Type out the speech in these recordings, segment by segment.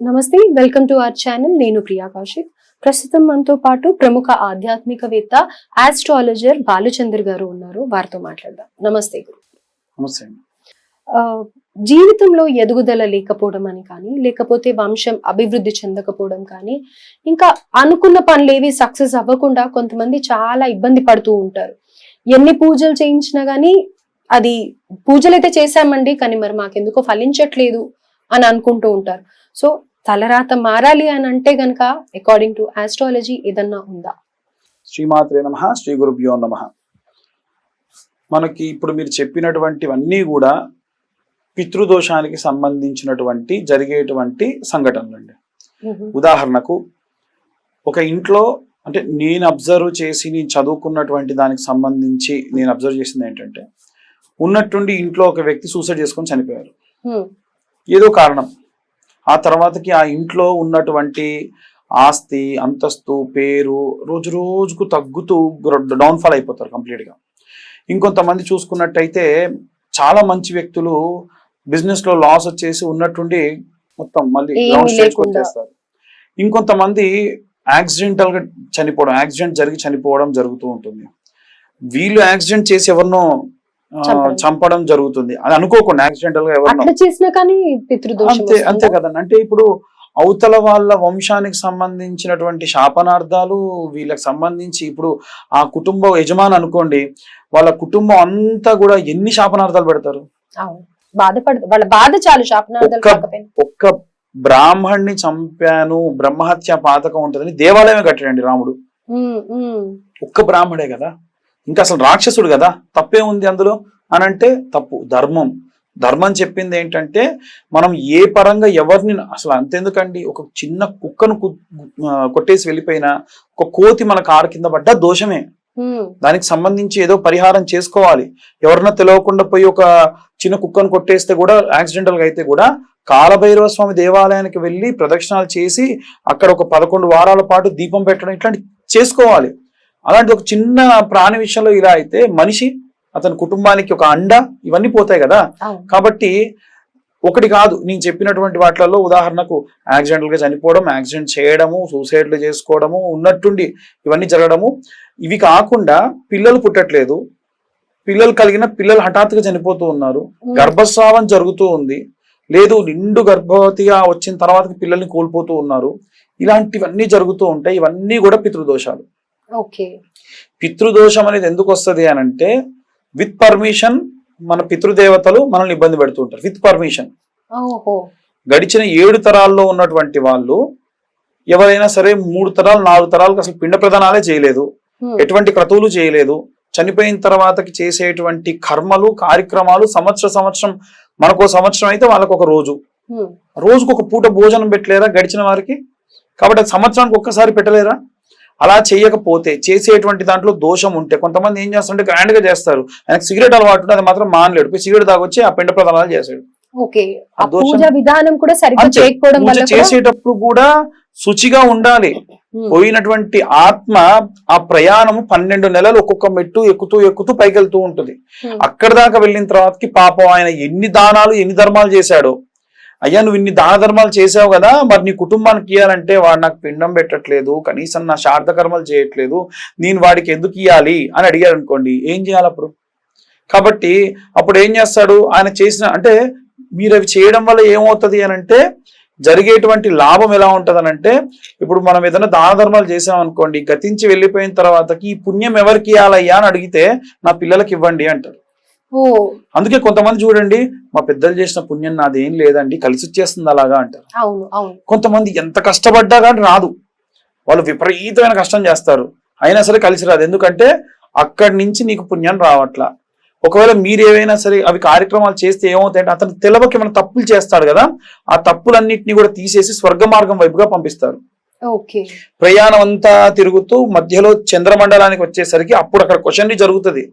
నమస్తే welcome to our channel. నేను ప్రియా కౌశిక్. ప్రస్తుతం మనతో పాటు ప్రముఖ ఆధ్యాత్మికవేత్త ఆస్ట్రాలజర్ బాలుచందర్ గారు ఉన్నారు. వారితో మాట్లాడదాం. నమస్తే గురు. నమస్తే జీవితంలో ఎదుగుదల లేకపోవడం అని కానీ లేకపోతే వంశం అభివృద్ధి చెందకపోవడం కానీ ఇంకా అనుకున్న పనులు ఏవి సక్సెస్ అవ్వకుండా కొంతమంది చాలా ఇబ్బంది పడుతూ ఉంటారు. ఎన్ని పూజలు చేయించినా కానీ అది పూజలు అయితే చేశామండి కానీ మరి మాకెందుకో ఫలించట్లేదు అని అనుకుంటూ ఉంటారు. సో తలరాత మారాలి అని అంటే గనక అకార్డింగ్ టు ఆస్ట్రాలజీ ఏదన్నా ఉందా? శ్రీమాత్రే నమ శ్రీ గురుభ్యో నమ. మనకి ఇప్పుడు మీరు చెప్పినటువంటివన్నీ కూడా పితృదోషానికి సంబంధించినటువంటి జరిగేటువంటి సంఘటనలు అండి ఉదాహరణకు ఒక ఇంట్లో అంటే నేను అబ్జర్వ్ చేసి నేను చదువుకున్నటువంటి దానికి సంబంధించి నేను అబ్జర్వ్ చేసింది ఏంటంటే ఉన్నట్టుండి ఇంట్లో ఒక వ్యక్తి సూసైడ్ చేసుకొని చనిపోయారు. ఏదో కారణం. ఆ తర్వాతకి ఆ ఇంట్లో ఉన్నటువంటి ఆస్తి అంతస్తు పేరు రోజు రోజుకు తగ్గుతూ డౌన్ఫాల్ అయిపోతారు కంప్లీట్గా ఇంకొంతమంది చూసుకున్నట్టయితే చాలా మంచి వ్యక్తులు బిజినెస్లో లాస్ వచ్చేసి ఉన్నట్టుండి మొత్తం మళ్ళీ. వచ్చేస్తారు ఇంకొంతమంది యాక్సిడెంటల్గా చనిపోవడం యాక్సిడెంట్ జరిగి చనిపోవడం జరుగుతూ ఉంటుంది. వీళ్ళు యాక్సిడెంట్ చేసి ఎవరినో చంపడం. జరుగుతుంది. అది అనుకోకుండా యాక్సిడెంటల్గా అట్లా చేసినా కానీ పితృదోషం అంతే అంతే? కదండి. అంటే ఇప్పుడు అవతల వాళ్ళ వంశానికి సంబంధించినటువంటి శాపనార్థాలు వీళ్ళకి సంబంధించి ఇప్పుడు ఆ కుటుంబ యజమాని అనుకోండి వాళ్ళ కుటుంబం అంతా కూడా ఎన్ని శాపనార్థాలు పెడతారు? అవును. బాధపడదు. వాళ్ళ బాధ చాలు శాపనార్థాలు ఒక్క- బ్రాహ్మణ్ణి చంపాను బ్రహ్మహత్య పాతకం ఉంటుందని దేవాలయమే కట్టాడండి రాముడు. ఒక్క బ్రాహ్మడే కదా? ఇంకా అసలు రాక్షసుడు కదా తప్పే ఉంది అందులో? అని అంటే తప్పు ధర్మం. ధర్మం చెప్పింది ఏంటంటే మనం ఏ పరంగా ఎవరిని అసలు అంతెందుకండి? ఒక చిన్న కుక్కను కొట్టేసి వెళ్ళిపోయినా ఒక కోతి మన కారు కింద పడ్డా దోషమే. దానికి సంబంధించి ఏదో పరిహారం చేసుకోవాలి. ఎవరన్నా తెలియకుండా పోయి ఒక చిన్న కుక్కను కొట్టేస్తే కూడా యాక్సిడెంటల్గా అయితే కూడా కాలభైరవ స్వామి దేవాలయానికి వెళ్ళి ప్రదక్షిణాలు చేసి అక్కడ ఒక పదకొండు వారాల పాటు దీపం పెట్టడం ఇట్లాంటి చేసుకోవాలి. అలాంటి ఒక చిన్న ప్రాణి విషయంలో ఇలా అయితే మనిషి అతని కుటుంబానికి ఒక అండ ఇవన్నీ పోతాయి కదా. కాబట్టి ఒకటి కాదు నేను చెప్పినటువంటి వాటిలలో ఉదాహరణకు యాక్సిడెంటల్గా చనిపోవడం యాక్సిడెంట్ చేయడము సూసైడ్లు చేసుకోవడము ఉన్నట్టుండి ఇవన్నీ జరగడము ఇవి కాకుండా పిల్లలు పుట్టట్లేదు. పిల్లలు కలిగిన పిల్లలు హఠాత్తుగా చనిపోతూ ఉన్నారు. గర్భస్రావం జరుగుతూ ఉంది. లేదు నిండు గర్భవతిగా వచ్చిన తర్వాత పిల్లల్ని కోల్పోతూ ఉన్నారు. ఇలాంటివన్నీ జరుగుతూ ఉంటాయి. ఇవన్నీ కూడా పితృదోషాలు. పితృదోషం అనేది ఎందుకు వస్తుంది అని అంటే విత్ పర్మిషన్ మన పితృదేవతలు మనల్ని ఇబ్బంది పెడుతూ ఉంటారు. విత్ పర్మిషన్ గడిచిన ఏడు తరాల్లో ఉన్నటువంటి వాళ్ళు ఎవరైనా సరే మూడు తరాలు నాలుగు తరాలకు అసలు పిండ ప్రదానాలే చేయలేదు. ఎటువంటి క్రతువులు చేయలేదు. చనిపోయిన తర్వాతకి చేసేటువంటి కర్మలు కార్యక్రమాలు సంవత్సర సంవత్సరం మనకు సంవత్సరం అయితే వాళ్ళకు ఒక రోజు. రోజుకు ఒక పూట భోజనం పెట్టలేరా గడిచిన వారికి? కాబట్టి సంవత్సరానికి ఒక్కసారి పెట్టలేరా? అలా చేయకపోతే చేసేటువంటి దాంట్లో దోషం ఉంటే కొంతమంది ఏం చేస్తారంటే గ్రాండ్గా చేస్తారు. ఆయనకు సిగరెట్ అలవాటు అది మాత్రం మానలేడు. పోయి సిగరెట్ తాగొచ్చి ఆ పిండ ప్రదానాలు చేశాడు. పూజ చేసేటప్పుడు కూడా శుచిగా ఉండాలి. పోయినటువంటి ఆత్మ ఆ ప్రయాణము పన్నెండు నెలలు ఒక్కొక్క మెట్టు ఎక్కుతూ ఎక్కుతూ పైకి వెళ్తూ ఉంటుంది. అక్కడ దాకా వెళ్ళిన తర్వాతకి పాపం ఆయన ఎన్ని దానాలు ఎన్ని ధర్మాలు చేశాడో అయ్యా నువ్వు ఇన్ని దాన ధర్మాలు చేసావు కదా మరి నీ కుటుంబానికి ఇవ్వాలంటే వాడు నాకు పిండం పెట్టట్లేదు కనీసం నా శార్థకర్మలు చేయట్లేదు నేను వాడికి ఎందుకు ఇవ్వాలి అని అడిగాడు అనుకోండి. ఏం చేయాలి అప్పుడు? కాబట్టి అప్పుడు ఏం చేస్తాడు? ఆయన చేసిన అంటే మీరు అవి చేయడం వల్ల ఏమవుతుంది అని అంటే జరిగేటువంటి లాభం ఎలా ఉంటది అని అంటే ఇప్పుడు మనం ఏదైనా దాన ధర్మాలు చేసామనుకోండి గతించి వెళ్ళిపోయిన తర్వాతకి ఈ పుణ్యం ఎవరికి ఇవ్వాలయ్యా అని అడిగితే నా పిల్లలకి ఇవ్వండి అంటారు. అందుకే కొంతమంది చూడండి మా పెద్దలు చేసిన పుణ్యం నాదేం లేదండి కలిసి వచ్చేస్తుంది అలాగా అంటారు. కొంతమంది ఎంత కష్టపడ్డా కానీ రాదు. వాళ్ళు విపరీతమైన కష్టం చేస్తారు. అయినా సరే కలిసి రాదు. ఎందుకంటే అక్కడి నుంచి నీకు పుణ్యం రావట్లా. ఒకవేళ మీరు ఏవైనా సరే అవి కార్యక్రమాలు చేస్తే ఏమవుతాయంటే అతను తెలవకి ఏమైనా తప్పులు చేస్తాడు కదా ఆ తప్పులన్నింటినీ కూడా తీసేసి స్వర్గ మార్గం వైపుగా పంపిస్తారు. ప్రయాణం అంతా తిరుగుతూ మధ్యలో చంద్రమండలానికి వచ్చేసరికి అప్పుడు అక్కడ క్వశ్చన్ జరుగుతుంది.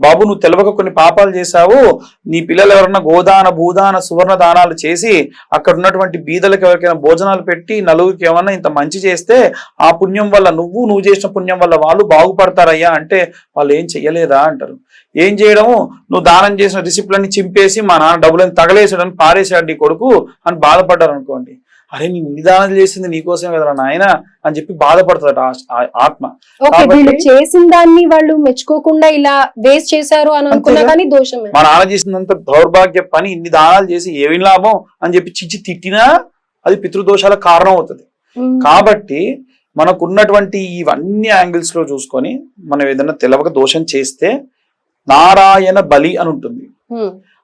బాబు నువ్వు తెలవక కొన్ని పాపాలు చేశావు. నీ పిల్లలు ఎవరన్నా గోదాన భూదాన సువర్ణ దానాలు చేసి అక్కడ ఉన్నటువంటి బీదలకు ఎవరికైనా భోజనాలు పెట్టి నలుగురికి ఏమన్నా ఇంత మంచి చేస్తే ఆ పుణ్యం వల్ల నువ్వు నువ్వు చేసిన పుణ్యం వల్ల వాళ్ళు బాగుపడతారయ్యా అంటే వాళ్ళు ఏం చెయ్యలేదా అంటారు. ఏం చేయడము? నువ్వు దానం చేసిన రిసిప్ట్లన్నీ చింపేసి మా నాన్న డబ్బులని తగలేసాడని పారేసాడు నీ కొడుకు అని బాధపడ్డారు అనుకోండి అరే నీ నిదానం చేసింది నీకోసమే కదరా నాయన అని చెప్పి బాధపడుతుంది ఆత్మ వీళ్ళు చేసిన దాన్ని వాళ్ళు మెచ్చుకోకుండా ఇలా వేస్ట్ చేశారు అని అనుకున్నా. కానీ దోషమే మా నాన్న చేసినంత దౌర్భాగ్య పని ఇన్ని దానాలు చేసి ఏమి లాభం అని చెప్పి చిచ్చి తిట్టినా అది పితృదోషాలకు కారణం అవుతుంది. కాబట్టి మనకున్నటువంటి ఇవన్నీ యాంగిల్స్లో చూసుకొని మనం ఏదైనా తెలవక దోషం చేస్తే నారాయణ బలి అని ఉంటుంది.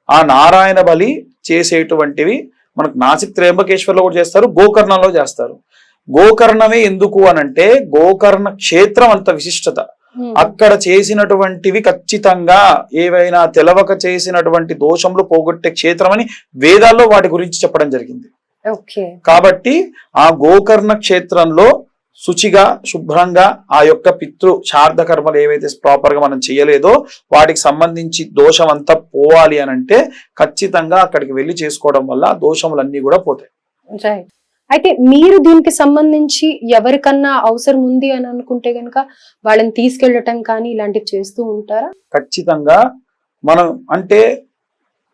ఆ నారాయణ బలి చేసేటువంటివి మనకు నాసిక్ త్రయంబకేశ్వర్లో కూడా చేస్తారు గోకర్ణంలో చేస్తారు. గోకర్ణమే ఎందుకు అనంటే గోకర్ణ క్షేత్రం అంత విశిష్టత. అక్కడ చేసినటువంటివి ఖచ్చితంగా ఏవైనా తెలవక చేసినటువంటి దోషములు పోగొట్టే క్షేత్రం అని వేదాల్లో వాటి గురించి చెప్పడం జరిగింది. కాబట్టి ఆ గోకర్ణ క్షేత్రంలో శుచిగా శుభ్రంగా ఆ యొక్క పితృ శార్థ కర్మలు ఏవైతే ప్రాపర్గా మనం చేయలేదో వాటికి సంబంధించి దోషం అంతా పోవాలి అని అంటే ఖచ్చితంగా అక్కడికి వెళ్ళి చేసుకోవడం వల్ల దోషములన్నీ కూడా పోతాయి. అయితే మీరు దీనికి సంబంధించి ఎవరికన్నా అవసరం ఉంది అని అనుకుంటే గనుక వాళ్ళని తీసుకెళ్ళటం కానీ ఇలాంటివి చేస్తూ ఉంటారా? ఖచ్చితంగా మనం అంటే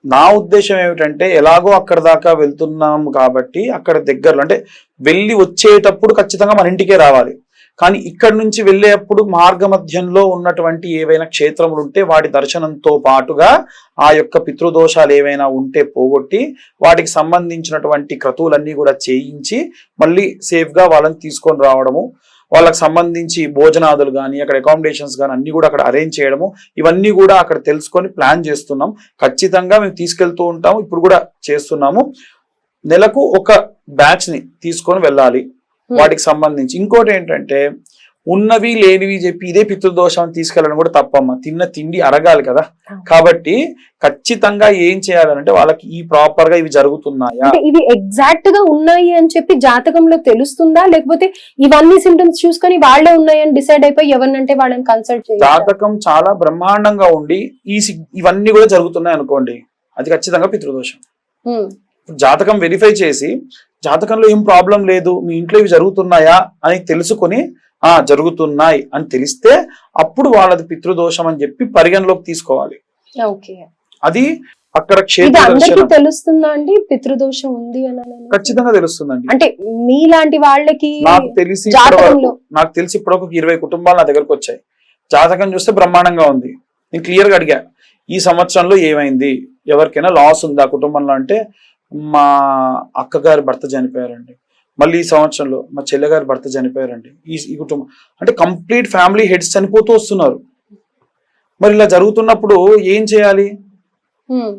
నా ఉద్దేశం ఏమిటంటే ఎలాగో అక్కడ దాకా వెళ్తున్నాం కాబట్టి అక్కడ దగ్గరలో అంటే వెళ్ళి వచ్చేటప్పుడు ఖచ్చితంగా మన ఇంటికే రావాలి. కానీ ఇక్కడ నుంచి వెళ్ళేటప్పుడు మార్గ మధ్యంలో ఉన్నటువంటి ఏవైనా క్షేత్రములు ఉంటే వాటి దర్శనంతో పాటుగా ఆ యొక్క పితృదోషాలు ఏవైనా ఉంటే పోగొట్టి వాటికి సంబంధించినటువంటి క్రతువులన్నీ కూడా చేయించి మళ్ళీ సేఫ్గా వాళ్ళని తీసుకొని రావడము. వాళ్ళకి సంబంధించి భోజనాదులు కానీ అక్కడ అకామిడేషన్స్ కానీ అన్ని కూడా అక్కడ అరేంజ్ చేయడము ఇవన్నీ కూడా అక్కడ తెలుసుకొని ప్లాన్ చేస్తున్నాం. ఖచ్చితంగా మేము తీసుకెళ్తూ ఉంటాము. ఇప్పుడు కూడా చేస్తున్నాము. నెలకు ఒక బ్యాచ్ని తీసుకొని వెళ్ళాలి. Hmm. వాటికి సంబంధించి. ఇంకోటి ఏంటంటే ఉన్నవి లేనివి చెప్పి ఇదే పితృదోషం అని తీసుకెళ్ళడం కూడా తప్పమ్మ. తిన్న తిండి అరగాలి కదా. కాబట్టి ఖచ్చితంగా ఏం చేయాలంటే వాళ్ళకి ఈ ప్రాపర్గా ఇవి జరుగుతున్నాయా? అంటే ఇవి ఎగ్జాక్ట్గా ఉన్నాయి అని చెప్పి జాతకంలో తెలుస్తుందా? లేకపోతే ఇవన్నీ సిమ్టమ్స్ చూసుకొని వాళ్ళే ఉన్నాయని డిసైడ్ అయిపోయి ఎవరినంటే వాళ్ళని కన్సల్ట్ చేయాలి? జాతకం చాలా బ్రహ్మాండంగా ఉండి ఈ ఇవన్నీ కూడా జరుగుతున్నాయి అనుకోండి. అది ఖచ్చితంగా పితృదోషం జాతకం వెరిఫై చేసి జాతకంలో ఏం ప్రాబ్లం లేదు మీ ఇంట్లో ఇవి జరుగుతున్నాయా అని తెలుసుకొని ఆ జరుగుతున్నాయి అని తెలిస్తే అప్పుడు వాళ్ళది పితృదోషం అని చెప్పి పరిగణలోకి తీసుకోవాలి. ఓకే. అది అక్కడ తెలుస్తుందా అండి? పితృదోషం ఉంది అని? ఖచ్చితంగా తెలుస్తుందండి. అంటే మీలాంటి వాళ్ళకి నాకు తెలిసి నాకు తెలిసి ఇప్పుడు ఒక ఇరవై కుటుంబాలు నా దగ్గరకు వచ్చాయి. జాతకం చూస్తే బ్రహ్మాండంగా ఉంది. నేను క్లియర్గా అడిగా ఈ సంవత్సరంలో ఏమైంది? ఎవరికైనా లాస్ ఉందా కుటుంబంలో అంటే మా అక్కగారి భర్త చనిపోయారండి. మళ్ళీ ఈ సంవత్సరంలో మా చెల్లెగారి భర్త చనిపోయారండి. ఈ ఈ కుటుంబం అంటే కంప్లీట్ ఫ్యామిలీ హెడ్స్ చనిపోతూ వస్తున్నారు. మరి ఇలా జరుగుతున్నప్పుడు ఏం చేయాలి.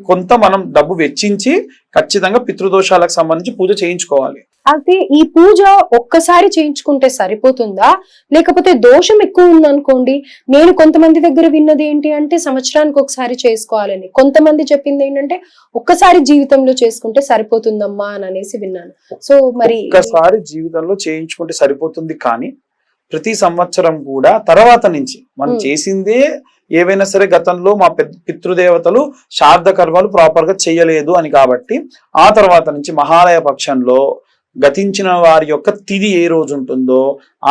కొంత మనం డబ్బు వెచ్చించి ఖచ్చితంగా పితృదోషాలకు సంబంధించి పూజ చేయించుకోవాలి. అయితే ఈ పూజ ఒక్కసారి చేయించుకుంటే సరిపోతుందా? లేకపోతే దోషం ఎక్కువ ఉందనుకోండి నేను కొంతమంది దగ్గర విన్నది ఏంటి అంటే సంవత్సరానికి ఒకసారి చేసుకోవాలని. కొంతమంది చెప్పింది ఏంటంటే ఒక్కసారి జీవితంలో చేసుకుంటే సరిపోతుందమ్మా అని అనేసి విన్నాను. సో మరి ఒక్కసారి జీవితంలో చేయించుకుంటే సరిపోతుంది కానీ ప్రతి సంవత్సరం కూడా తర్వాత నుంచి మనం. చేసిందే ఏవైనా సరే గతంలో మా పెద్ద పితృదేవతలు శారద కర్మలు ప్రాపర్గా చేయలేదు అని కాబట్టి ఆ తర్వాత నుంచి మహాలయ పక్షంలో గతించిన వారి యొక్క తిథి ఏ రోజు ఉంటుందో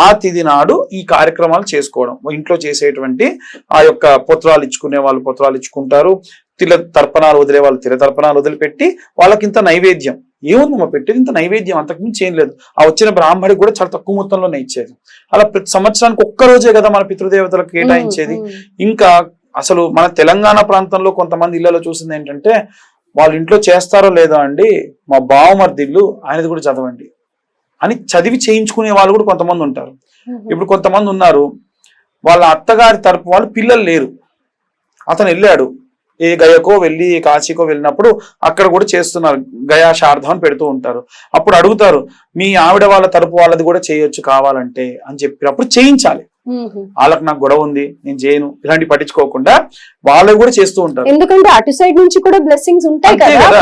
ఆ తిథి నాడు ఈ కార్యక్రమాలు చేసుకోవడం. ఇంట్లో చేసేటువంటి ఆ యొక్క పుత్రాలు ఇచ్చుకునే వాళ్ళు పుత్రాలు ఇచ్చుకుంటారు. తిల తర్పణాలు వదిలే వాళ్ళు తిల తర్పణాలు వదిలిపెట్టి వాళ్ళకి ఇంత నైవేద్యం. ఏముందమ్మా పెట్టేది? ఇంత నైవేద్యం అంతకుమించి ఏం లేదు. ఆ వచ్చిన బ్రాహ్మడికి కూడా చాలా తక్కువ మొత్తంలోనే ఇచ్చేది. అలా ప్రతి సంవత్సరానికి ఒక్క రోజే కదా మన పితృదేవతలకు కేటాయించేది. ఇంకా అసలు మన తెలంగాణ ప్రాంతంలో కొంతమంది ఇళ్ళలో చూసింది ఏంటంటే వాళ్ళ ఇంట్లో చేస్తారో లేదో అండి మా బావమరిది ఇల్లు ఆయనది కూడా చదవండి అని చదివి చేయించుకునే వాళ్ళు కూడా కొంతమంది ఉంటారు. ఇప్పుడు కొంతమంది ఉన్నారు వాళ్ళ అత్తగారి తరపు వాళ్ళు పిల్లలు లేరు అతను వెళ్ళాడు ఏ గయకో వెళ్ళి కాశీకో వెళ్ళినప్పుడు అక్కడ కూడా చేస్తున్నారు గయా శారదం అని పెడుతూ ఉంటారు అప్పుడు అడుగుతారు మీ ఆవిడ వాళ్ళ తరపు వాళ్ళది కూడా చేయొచ్చు కావాలంటే అని చెప్పినప్పుడు చేయించాలి. వాళ్ళకి నాకు గొడవ ఉంది నేను చేయను. ఇలాంటి పట్టించుకోకుండా వాళ్ళు కూడా చేస్తూ ఉంటారు. ఎందుకంటే అటు సైడ్ నుంచి కూడా బ్లెస్సింగ్స్ ఉంటాయి కదా.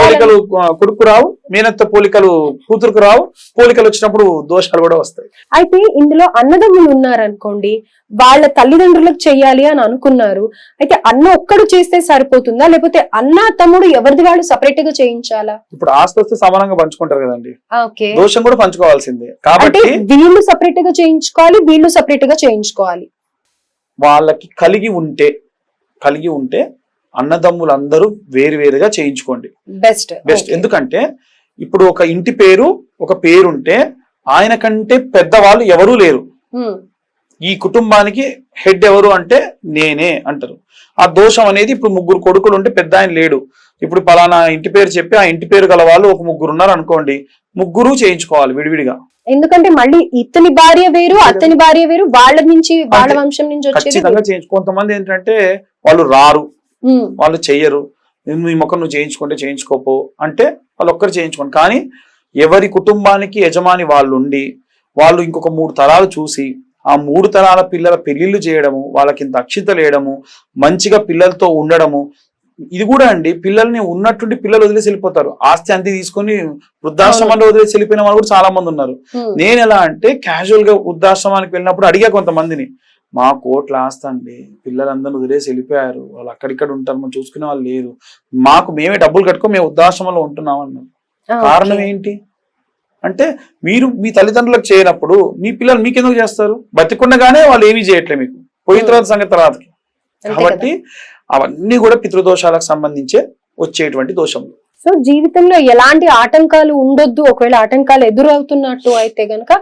పోలికలు కొడుకు రావు మేనత్త పోలికలు కూతురుకు రావు పోలికలు వచ్చినప్పుడు దోషాలు కూడా వస్తాయి. అయితే ఇందులో అన్నదమ్ములు ఉన్నారనుకోండి వాళ్ళ తల్లిదండ్రులకు చెయ్యాలి అని అనుకున్నారు. అయితే అన్న ఒక్కడు చేస్తే సరిపోతుందా? లేకపోతే అన్న తమ్ముడు ఎవరిది వాళ్ళు సపరేట్గా చేయించాలా? ఇప్పుడు ఆస్తి సమానంగా పంచుకుంటారు కదండి. దోషం కూడా పంచుకోవాల్సిందే. కాబట్టి వీళ్ళు సపరేట్గా చేయించుకోవాలి వీళ్ళు సపరేట్గా చేయించుకోవాలి. వాళ్ళకి కలిగి ఉంటే కలిగి ఉంటే అన్నదమ్ములందరూ వేరు వేరుగా చేయించుకోండి. బెస్ట్ బెస్ట్ ఎందుకంటే ఇప్పుడు ఒక ఇంటి పేరు ఒక పేరుంటే ఆయన కంటే పెద్దవాళ్ళు ఎవరూ లేరు. ఉమ్, ఈ కుటుంబానికి హెడ్ ఎవరు అంటే నేనే అంటారు. ఆ దోషం అనేది ఇప్పుడు ముగ్గురు కొడుకులు ఉంటే పెద్ద ఆయన లేడు. ఇప్పుడు పలానా ఇంటి పేరు చెప్పి ఆ ఇంటి పేరు గల వాళ్ళు ఒక ముగ్గురు ఉన్నారు అనుకోండి ముగ్గురు చేయించుకోవాలి విడివిడిగా. ఎందుకంటే మళ్ళీ ఇతని భార్య వేరు అతని భార్య వేరు వాళ్ళ నుంచి వాళ్ళ వంశం నుంచి వచ్చేది ఖచ్చితంగా చేయించు కొంతమంది ఏంటంటే వాళ్ళు రారు. వాళ్ళు చెయ్యరు. నీ మొక్క నువ్వు చేయించుకుంటే చేయించుకోపో అంటే వాళ్ళు ఒక్కరు చేయించుకోండి. కానీ ఎవరి కుటుంబానికి యజమాని వాళ్ళు ఉండి వాళ్ళు ఇంకొక మూడు తరాలు చూసి ఆ మూడు తరాల పిల్లల పెళ్ళిళ్ళు చేయడము వాళ్ళకి ఇంత అక్షింతలు వేయడము మంచిగా పిల్లలతో ఉండడము ఇది కూడా అండి. పిల్లల్ని ఉన్నట్టుండి పిల్లలు వదిలేసి వెళ్ళిపోతారు. ఆస్తి అంతే తీసుకొని వృద్ధాశ్రమంలో వదిలేసి వెళ్ళిపోయిన వాళ్ళు కూడా చాలా మంది ఉన్నారు. నేను ఎలా అంటే క్యాజువల్గా వృద్ధాశ్రమానికి వెళ్ళినప్పుడు అడిగా కొంతమందిని మా కోట్ల ఆస్తి అండి. పిల్లలందరూ వదిలేసి వెళ్ళిపోయారు. వాళ్ళు అక్కడిక్కడ ఉంటారు. మనం చూసుకునే వాళ్ళు లేరు. మాకు మేమే డబ్బులు కట్టుకో మేము వృద్ధాశ్రమంలో ఉంటున్నాం అన్నాం ఆ, కారణం. ఏంటి? అంటే మీరు మీ తల్లిదండ్రులకు చేయనప్పుడు మీ పిల్లలు మీకెందుకు చేస్తారు? బతికుండగానే వాళ్ళు ఏమీ చేయట్లేదు మీకు. పోయిన తర్వాత సంగతి తర్వాతకి అంతే కాబట్టి అవన్నీ కూడా పితృదోషాలకు సంబంధించే వచ్చేటువంటి దోషములు. సో జీవితంలో ఎలాంటి ఆటంకాలు ఉండొద్దు. ఒకవేళ ఆటంకాలు ఎదురవుతున్నట్టు అయితే గనక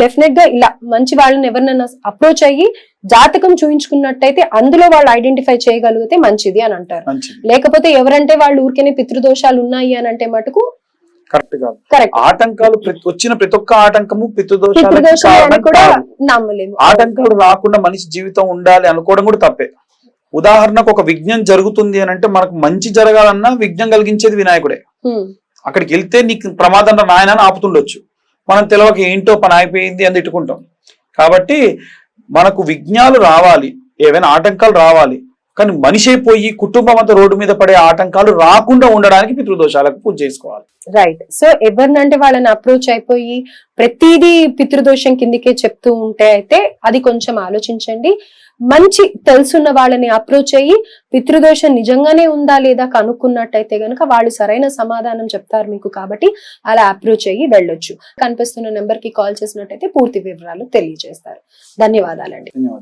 డెఫినెట్గా ఇలా మంచి వాళ్ళని ఎవరినైనా అప్రోచ్ అయ్యి జాతకం చూయించుకున్నట్టయితే అందులో వాళ్ళు ఐడెంటిఫై చేయగలిగితే మంచిది అని అంటారు. లేకపోతే ఎవరంటే వాళ్ళు ఊరికేనే పితృదోషాలు ఉన్నాయి అని అంటే మటుకు కరెక్ట్ కాదు. ఆటంకాలు వచ్చిన ప్రతి ఒక్క ఆటంకము పితృదోషాలు ఆటంకాలు రాకుండా మనిషి జీవితం ఉండాలి అనుకోవడం కూడా తప్పే. ఉదాహరణకు ఒక విఘ్నం జరుగుతుంది అని అంటే మనకు మంచి జరగాలన్నా విఘ్నం కలిగించేది వినాయకుడే. అక్కడికి వెళ్తే నీకు ప్రమాదం నాయన ఆపుతుండొచ్చు. మనం తెలియక ఏంటో పని అయిపోయింది అని తిట్టుకుంటాం. కాబట్టి మనకు విఘ్నాలు రావాలి. ఏవైనా ఆటంకాలు రావాలి. కానీ మనిషి అయిపోయి కుటుంబం అంతా రోడ్డు మీద పడే ఆటంకాలు రాకుండా ఉండడానికి పితృదోషాలకు పూజ చేసుకోవాలి. రైట్ సో ఎవరినంటే వాళ్ళని అప్రోచ్ అయిపోయి ప్రతిదీ పితృదోషం కిందికే చెప్తూ ఉంటే అయితే అది కొంచెం ఆలోచించండి. మంచి తెలుసున్న వాళ్ళని అప్రోచ్ అయ్యి పితృదోషం నిజంగానే ఉందా లేదా కనుక్కున్నట్టయితే గనుక వాళ్ళు సరైన సమాధానం చెప్తారు మీకు కాబట్టి అలా అప్రోచ్ అయ్యి వెళ్ళొచ్చు. కనిపిస్తున్న నెంబర్కి కాల్ చేసినట్టయితే పూర్తి వివరాలు తెలియజేస్తారు. ధన్యవాదాలండి. ధన్యవాదాలు.